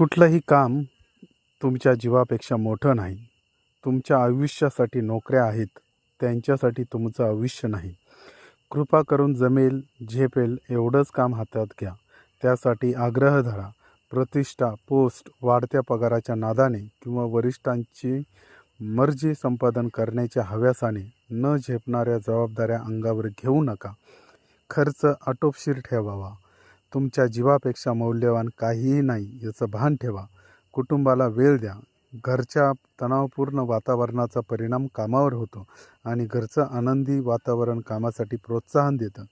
कुठलंही काम तुमच्या जीवापेक्षा मोठं नाही. तुमच्या आयुष्यासाठी नोकऱ्या आहेत त्यांच्यासाठी तुमचं आयुष्य नाही. कृपा करून जमेल झेपेल एवढंच काम हातात घ्या. त्यासाठी आग्रह धरा. प्रतिष्ठा पोस्ट वाढत्या पगाराच्या नादाने किंवा वरिष्ठांची मर्जी संपादन करण्याच्या हव्यासाने न झेपणाऱ्या जबाबदाऱ्या अंगावर घेऊ नका. खर्च आटोपशीर ठेवावा. तुमच्या जीवापेक्षा मौल्यवान काहीही नाही याचं भान ठेवा. कुटुंबाला वेळ द्या. घरच्या तणावपूर्ण वातावरणाचा परिणाम कामावर होतो आणि घरचं आनंदी वातावरण कामासाठी प्रोत्साहन देतं.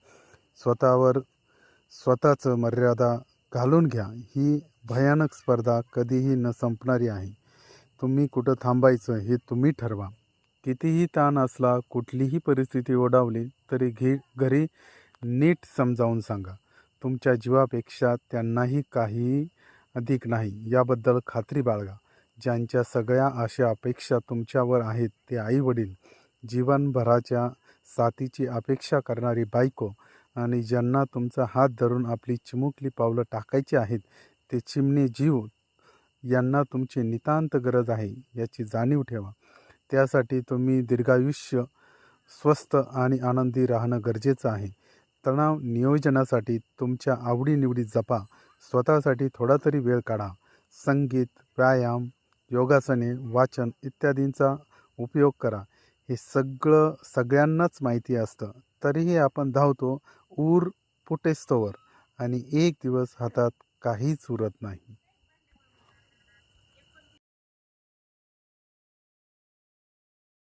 स्वतःवर स्वतःचं मर्यादा घालून घ्या. ही भयानक स्पर्धा कधीही न संपणारी आहे. तुम्ही कुठं थांबायचं हे तुम्ही ठरवा. कितीही ताण असला कुठलीही परिस्थिती ओढावली तरी घे घरी नीट समजावून सांगा. तुमच्या जीवापेक्षा त्यांनाही काही अधिक नाही. याबद्दल खात्री बाळगा. ज्यांच्या सगळ्या आशा अपेक्षा तुमच्यावर आहेत ते आईवडील. जीवनभराच्या साथीची अपेक्षा करणारी बायको आणि ज्यांना तुमचा हात धरून आपली चिमुकली पावलं टाकायची आहेत ते चिमणे जीव यांना तुमची नितांत गरज आहे याची जाणीव ठेवा. त्यासाठी तुम्ही दीर्घायुष्य स्वस्त आणि आनंदी राहणं गरजेचं आहे. तणाव नियोजनासाठी तुमच्या आवडीनिवडी जपा. स्वतःसाठी थोडा तरी वेळ काढा. संगीत व्यायाम योगासने वाचन इत्यादींचा उपयोग करा. हे सगळं सगळ्यांनाच माहिती असतं. तरीही आपण धावतो ऊर फुटेस्तोवर आणि एक दिवस हातात काहीच उरत नाही.